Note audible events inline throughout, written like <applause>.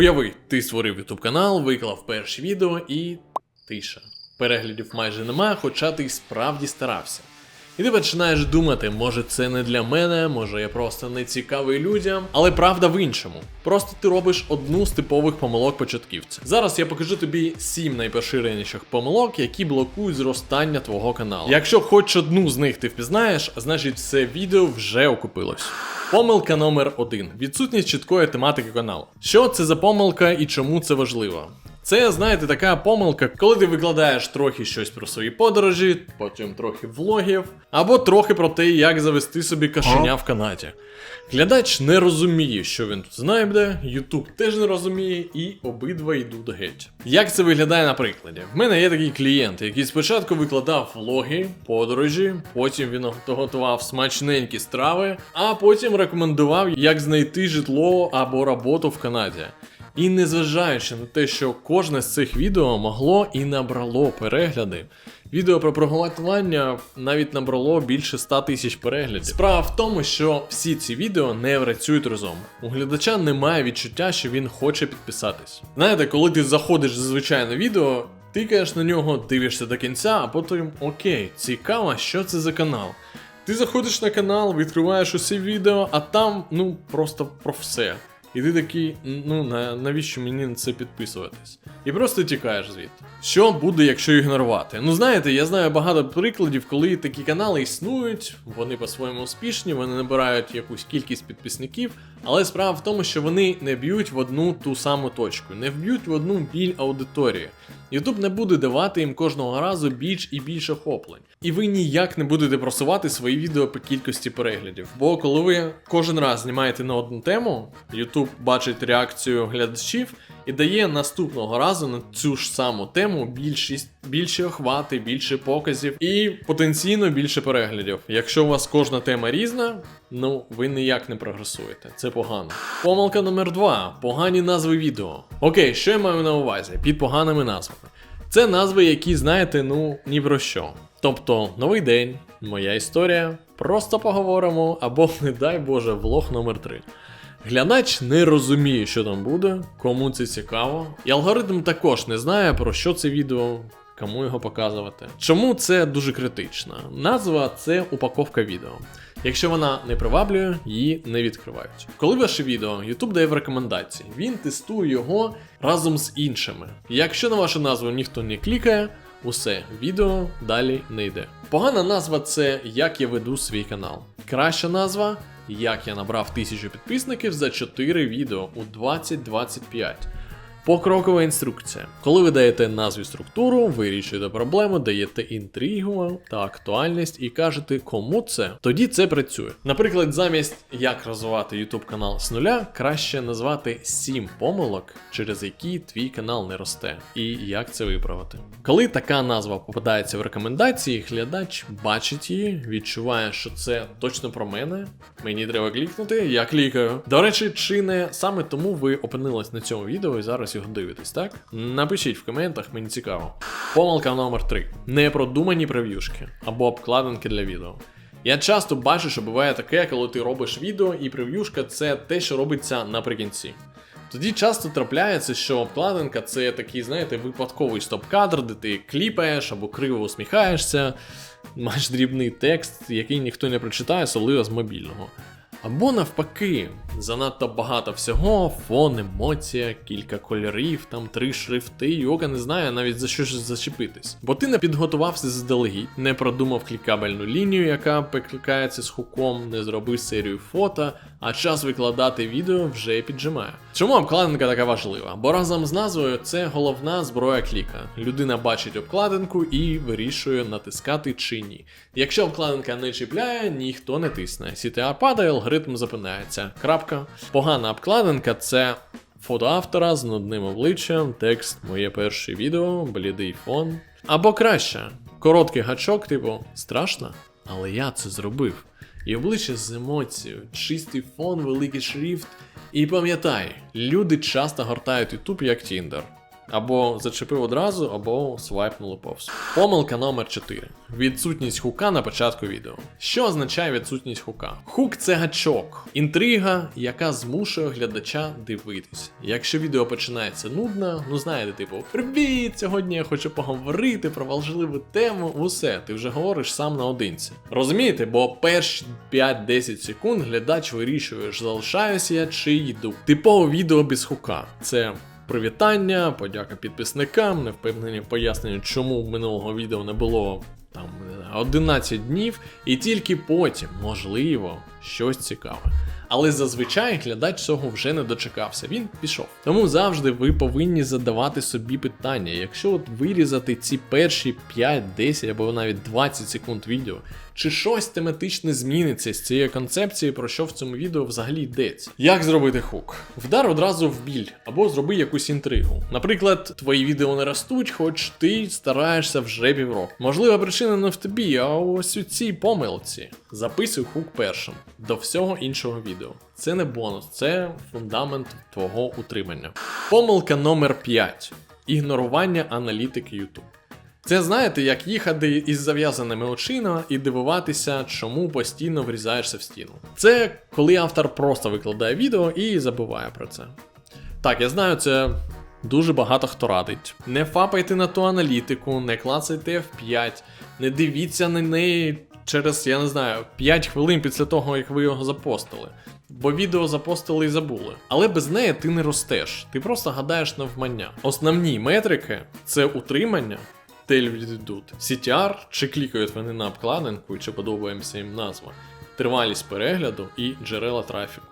Уяви, ти створив YouTube канал, виклав перші відео і тиша. Переглядів майже нема, хоча ти справді старався. І ти починаєш думати, може це не для мене, може я просто не цікавий людям. Але правда в іншому. Просто ти робиш одну з типових помилок початківця. Зараз я покажу тобі сім найпоширеніших помилок, які блокують зростання твого каналу. Якщо хоч одну з них ти впізнаєш, значить це відео вже окупилось. Помилка номер один: відсутність чіткої тематики каналу. Що це за помилка і чому це важливо? Це, знаєте, така помилка, коли ти викладаєш трохи щось про свої подорожі, потім трохи влогів, або трохи про те, як завести собі кашеня в Канаді. Глядач не розуміє, що він тут знайде, Ютуб теж не розуміє, і обидва йдуть геть. Як це виглядає на прикладі? В мене є такий клієнт, який спочатку викладав влоги, подорожі, потім він готував смачненькі страви, а потім рекомендував, як знайти житло або роботу в Канаді. І незважаючи на те, що кожне з цих відео могло і набрало перегляди. Відео про програмування навіть набрало більше 100 тисяч переглядів. Справа в тому, що всі ці відео не працюють разом. У глядача немає відчуття, що він хоче підписатись. Знаєте, коли ти заходиш за звичайне відео, тикаєш на нього, дивишся до кінця, а потім окей, цікаво, що це за канал. Ти заходиш на канал, відкриваєш усі відео, а там, ну, просто про все. І ти такий, ну навіщо мені на це підписуватись? І просто тікаєш звідти. Що буде, якщо ігнорувати? Ну знаєте, я знаю багато прикладів, коли такі канали існують, вони по-своєму успішні, вони набирають якусь кількість підписників, але справа в тому, що вони не б'ють в одну ту саму точку, не вб'ють в одну біль аудиторії. Ютуб не буде давати їм кожного разу більш і більше охоплень. І ви ніяк не будете просувати свої відео по кількості переглядів. Бо коли ви кожен раз знімаєте на одну тему, Ютуб бачить реакцію глядачів і дає наступного разу на цю ж саму тему більшість, більші охвати, більше показів і потенційно більше переглядів. Якщо у вас кожна тема різна, ну ви ніяк не прогресуєте. Це погано. Помилка номер два: погані назви відео. Окей, що я маю на увазі під поганими назвами? Це назви, які знаєте, ну ні про що. Тобто, новий день, моя історія, просто поговоримо, або, <laughs> не дай Боже, влог номер 3 Глядач не розуміє, що там буде, кому це цікаво, і алгоритм також не знає, про що це відео, кому його показувати. Чому це дуже критично? Назва це упаковка відео. Якщо вона не приваблює, її не відкривають. Коли ваше відео YouTube дає в рекомендації, він тестує його разом з іншими. Якщо на вашу назву ніхто не клікає, усе, відео далі не йде. Погана назва це як я веду свій канал. Краща назва як я набрав тисячу підписників за 4 відео у 2025. Покрокова інструкція. Коли ви даєте назві структуру, вирішуєте проблему, даєте інтригу та актуальність і кажете, кому це, тоді це працює. Наприклад, замість як розвивати YouTube канал з нуля, краще назвати 7 помилок, через які твій канал не росте, і як це виправити. Коли така назва попадається в рекомендації, глядач бачить її, відчуває, що це точно про мене. Мені треба клікнути, я клікаю. До речі, чи не саме тому ви опинились на цьому відео і зараз його дивитесь, так? Напишіть в коментах, мені цікаво. Помилка номер 3. Непродумані прев'юшки або обкладинки для відео. Я часто бачу, що буває таке, коли ти робиш відео, і прев'юшка це те, що робиться наприкінці. Тоді часто трапляється, що обкладинка це такий, знаєте, випадковий стоп-кадр, де ти кліпаєш або криво усміхаєшся, маєш дрібний текст, який ніхто не прочитає, особливо з мобільного. Або навпаки, занадто багато всього, фон, емоція, кілька кольорів, там три шрифти, і ока не знає навіть за що ж зачепитись. Бо ти не підготувався заздалегідь, не продумав клікабельну лінію, яка прикликається з хуком, не зробив серію фото, а час викладати відео вже піджимає. Чому обкладинка така важлива? Бо разом з назвою це головна зброя кліка. Людина бачить обкладинку і вирішує натискати чи ні. Якщо обкладинка не чіпляє, ніхто не тисне. CTR падає, алгоритм запинається. Крапка. Погана обкладинка це. Фото автора з нудним обличчям, текст Моє перше відео, блідий фон. Або краще, короткий гачок, типу, страшно, але я це зробив. І обличчя з емоцією, чистий фон, великий шрифт. І пам'ятай, люди часто гортають YouTube як Tinder. Або зачепив одразу, або свайпнули повз. Помилка номер 4. Відсутність хука на початку відео. Що означає відсутність хука? Хук це гачок, інтрига, яка змушує глядача дивитись. Якщо відео починається нудно, ну знаєте, типу, привіт! Сьогодні я хочу поговорити про важливу тему. Усе, ти вже говориш сам наодинці. Розумієте, бо перші 5-10 секунд глядач вирішує, залишаюся я чи йду. Типове відео без хука. Це привітання, подяка підписникам, невпевнені пояснення, чому минулого відео не було там 11 днів, і тільки потім, можливо, щось цікаве. Але зазвичай глядач цього вже не дочекався, він пішов. Тому завжди ви повинні задавати собі питання. Якщо от вирізати ці перші 5, 10 або навіть 20 секунд відео, чи щось тематичне зміниться з цієї концепції, про що в цьому відео взагалі йдеться? Як зробити хук? Вдар одразу в біль, або зроби якусь інтригу. Наприклад, твої відео не ростуть, хоч ти стараєшся вже півроку. Можлива причина не в тобі, а ось у цій помилці. Записуй хук першим до всього іншого відео. Це не бонус, це фундамент твого утримання. Помилка номер 5. Ігнорування аналітики YouTube. Це знаєте, як їхати із зав'язаними очима і дивуватися, чому постійно врізаєшся в стіну. Це коли автор просто викладає відео і забуває про це. Так, я знаю, це дуже багато хто радить. Не фапайте на ту аналітику, не клацайте F5, не дивіться на неї через, я не знаю, 5 хвилин після того, як ви його запостили. Бо відео запостили і забули. Але без неї ти не ростеш, ти просто гадаєш навмання. Основні метрики це утримання, телевідуть, CTR, чи клікають вони на обкладинку, чи подобається їм назва, тривалість перегляду і джерела трафіку.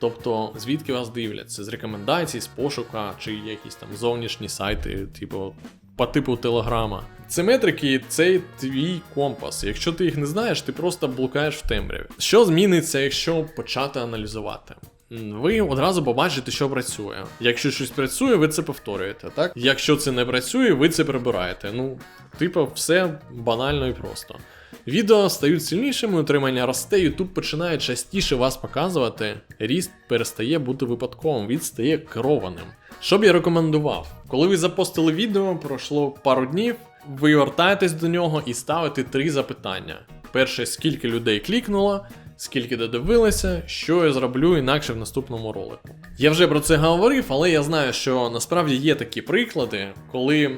Тобто, звідки вас дивляться? З рекомендацій, з пошука, чи якісь там зовнішні сайти, типу по типу Телеграма. Це метрики, це твій компас. Якщо ти їх не знаєш, ти просто блукаєш в темряві. Що зміниться, якщо почати аналізувати? Ви одразу побачите, що працює. Якщо щось працює, ви це повторюєте, так? Якщо це не працює, ви це прибираєте. Ну, типу, все банально і просто. Відео стають сильнішими, утримання росте, YouTube починає частіше вас показувати. Ріст перестає бути випадковим, він стає керованим. Що б я рекомендував? Коли ви запостили відео, пройшло пару днів, ви вертаєтесь до нього і ставите три запитання. Перше, скільки людей клікнуло, скільки додивилися, що я зроблю інакше в наступному ролику. Я вже про це говорив, але я знаю, що насправді є такі приклади, коли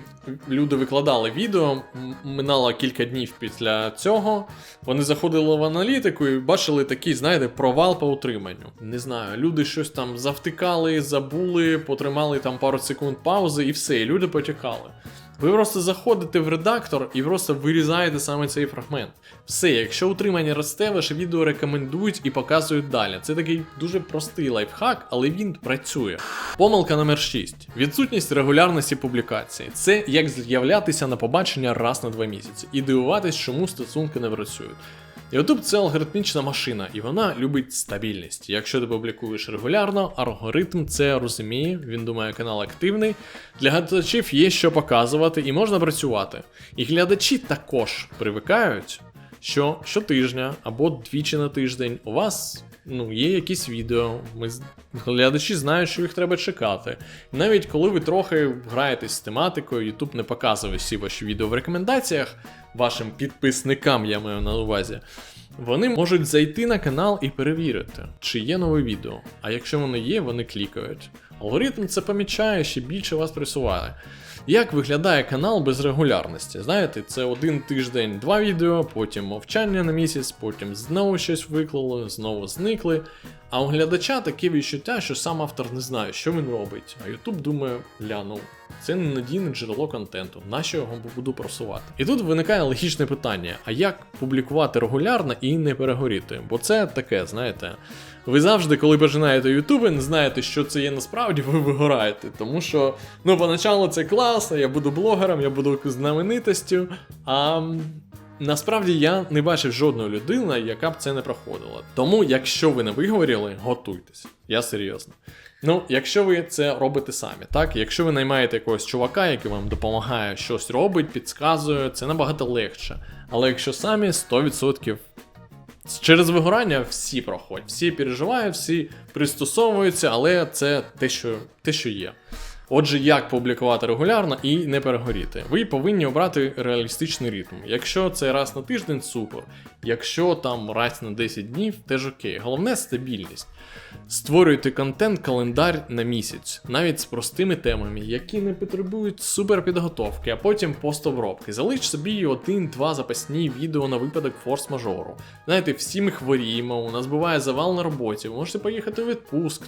люди викладали відео, минало кілька днів після цього. Вони заходили в аналітику і бачили такий, знаєте, провал по утриманню. Не знаю, люди щось там завтикали, забули, потримали там пару секунд паузи і все, і люди потікали. Ви просто заходите в редактор і просто вирізаєте саме цей фрагмент. Все, якщо утримання росте, ваше відео рекомендують і показують далі. Це такий дуже простий лайфхак, але він працює. Помилка номер 6. Відсутність регулярності публікації. Це як з'являтися на побачення раз на два місяці і дивуватись, чому стосунки не працюють. YouTube це алгоритмічна машина, і вона любить стабільність. Якщо ти публікуєш регулярно, алгоритм це розуміє, він думає, канал активний. Для глядачів є що показувати і можна працювати. І глядачі також привикають, що щотижня або двічі на тиждень у вас ну, є якісь відео. Ми глядачі знають, що їх треба чекати. Навіть коли ви трохи граєтесь з тематикою, YouTube не показує всі ваші відео в рекомендаціях вашим підписникам, я маю на увазі. Вони можуть зайти на канал і перевірити, чи є нове відео. А якщо воно є, вони клікають. Алгоритм це помічає, ще більше вас присуває. Як виглядає канал без регулярності? Знаєте, це один тиждень два відео, потім мовчання на місяць, потім знову щось виклали, знову зникли. А у глядача таке відчуття, що сам автор не знає, що він робить. А Ютуб думає, ля, ну це ненадійне джерело контенту, нащо його буду просувати? І тут виникає логічне питання: а як публікувати регулярно і не перегоріти? Бо це таке, знаєте. Ви завжди, коли починаєте Ютуби, не знаєте, що це є насправді, ви вигораєте. Тому що, ну, поначалу це класно, я буду блогером, я буду знаменитостю. А насправді я не бачив жодної людини, яка б це не проходила. Тому, якщо ви не вигоріли, готуйтесь. Я серйозно. Ну, якщо ви це робите самі, так? Якщо ви наймаєте якогось чувака, який вам допомагає щось робить, підказує, це набагато легше. Але якщо самі 100% Через вигорання всі проходять, всі переживають, всі пристосовуються, але це те, що, те, що є. Отже, як публікувати регулярно і не перегоріти? Ви повинні обрати реалістичний ритм. Якщо це раз на тиждень, супер. Якщо там раз на 10 днів, теж окей. Головне стабільність. Створюйте контент-календар на місяць, навіть з простими темами, які не потребують суперпідготовки, а потім постобробки. Залиш собі один-два запасні відео на випадок форс-мажору. Знаєте, всі ми хворіємо, у нас буває завал на роботі, ви можете поїхати у відпуск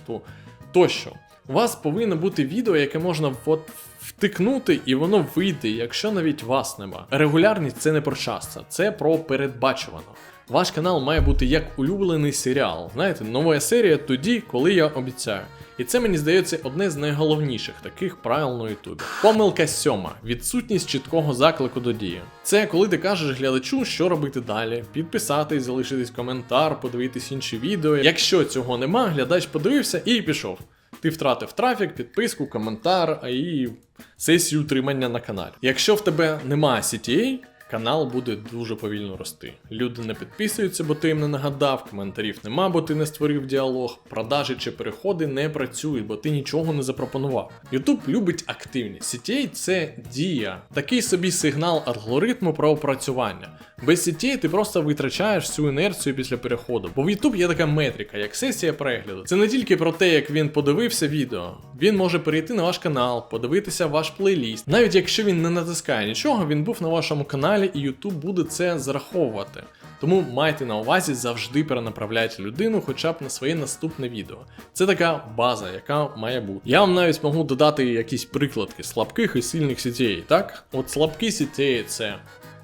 тощо. У вас повинно бути відео, яке можна от втикнути, і воно вийде, якщо навіть вас нема. Регулярність це не про часто, це про передбачувано. Ваш канал має бути як улюблений серіал. Знаєте, нова серія тоді, коли я обіцяю. І це мені здається одне з найголовніших таких правил на Ютубі. Помилка сьома відсутність чіткого заклику до дії. Це коли ти кажеш глядачу, що робити далі, підписатись, залишитись коментар, подивитись інші відео. Якщо цього нема, глядач подивився і пішов. Ти втратив трафік, підписку, коментар і сесію утримання на каналі. Якщо в тебе немає CTA, канал буде дуже повільно рости. Люди не підписуються, бо ти їм не нагадав, коментарів нема, бо ти не створив діалог, продажі чи переходи не працюють, бо ти нічого не запропонував. YouTube любить активність. CTA – це дія, такий собі сигнал алгоритму про опрацювання. Без CTA ти просто витрачаєш всю інерцію після переходу. Бо в YouTube є така метрика, як сесія перегляду. Це не тільки про те, як він подивився відео. Він може перейти на ваш канал, подивитися ваш плейліст. Навіть якщо він не натискає нічого, він був на вашому каналі, і YouTube буде це зараховувати. Тому майте на увазі завжди перенаправляйте людину хоча б на своє наступне відео. Це така база, яка має бути. Я вам навіть можу додати якісь прикладки слабких і сильних CTA, так? От слабкі CTA це.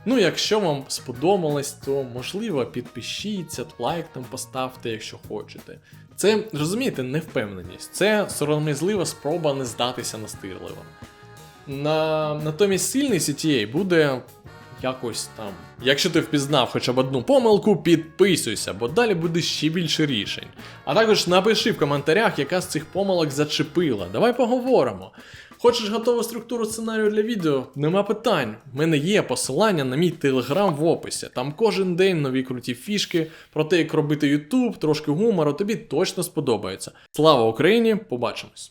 Ну, якщо вам сподобалось, то можливо підпишіться, лайк там поставте, якщо хочете. Це, розумієте, невпевненість. Це сором'язлива спроба не здатися настирливо. На, натомість сильний CTA буде якось там. Якщо ти впізнав хоча б одну помилку, підписуйся, бо далі буде ще більше рішень. А також напиши в коментарях, яка з цих помилок зачепила. Давай поговоримо. Хочеш готову структуру сценарію для відео? Нема питань. В мене є посилання на мій телеграм в описі. Там кожен день нові круті фішки про те, як робити Ютуб, трошки гумору, тобі точно сподобається. Слава Україні! Побачимось!